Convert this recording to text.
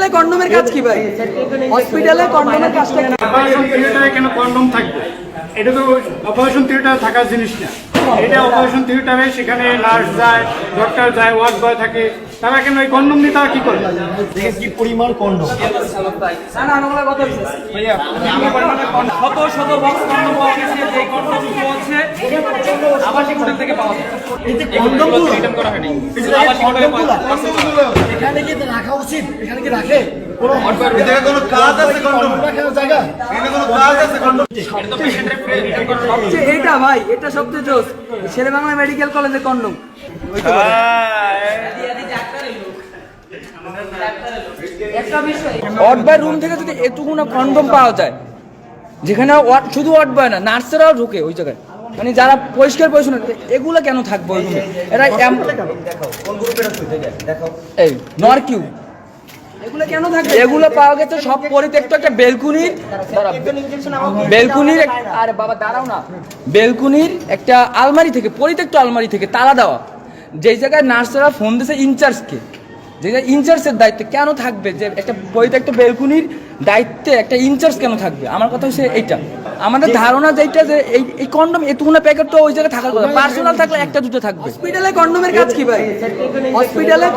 হসপিটালে কন্ডোমের কাজ কি ভাই? হসপিটালে কন্ডোমের কাজটা কি? অপারেশন থিয়েটারে কেন কন্ডম থাকবে? এটা তো অপারেশন থিয়েটারে থাকার জিনিস না। এটা অপারেশন থিয়েটারে সেখানে নার্স যায় ডক্টর যায় ওয়ার্ড বয় থাকে। তারা কেন ওই কন্ডম দিয়ে তারা কি করে? কি পরিমাণ কন্ডম? শত শত বক্স কন্ডম পাওয়া গেছে যে কন্ডম হচ্ছে আবাসিক হোটেল থেকে পাওয়া যায় এই যে কন্ডমগুলো রিটার্ন করা হয়নি। এই যে কন্ডমগুলো এখানে উচিত এখানে কি রাখে? এটা ভাই এটা সবচেয়ে জোস। বাংলা মেডিকেল কলেজের কন্ডম। ওয়ার্ড রুম থেকে যদি এটুকু না কন্ডম পাওয়া যায় যেখানে ওয়ার্ড শুধু ওয়ার্ড বয় না নার্সেরাও ঢুকে ওই জায়গায়। মানে যারা পরিষ্কার পরিচ্ছন্ন এগুলো কেন থাকবে ওই রুমে? এই নরকিউ। এগুলো কেন থাকবে? এগুলো পাওয়া গেছে সব পরিত্যক্ত একটা বেলকুনির বেলকুনির আরে বাবা দাঁড়াও না। বেলকুনির একটা আলমারি থেকে পরিত্যক্ত আলমারি থেকে তালা দেওয়া। যেই জায়গায় নার্সরা ফোন দিয়েছে ইনচার্জকে যে ইনচার্জের দায়িত্বে কেন থাকবে? যে একটা পরিত্যক্ত বেলকুনির দায়িত্বে একটা ইনচার্জ কেন থাকবে? আমার কথা হচ্ছে এইটা। আমাদের ধারণা যেটা যে এই এই কন্ডম এতগুলো প্যাকেট তো ওই জায়গায় থাকার কথা। পার্সোনাল থাকলে একটা দুটো থাকবে। হসপিটালে কন্ডমের কাজ কি ভাই? হসপিটালে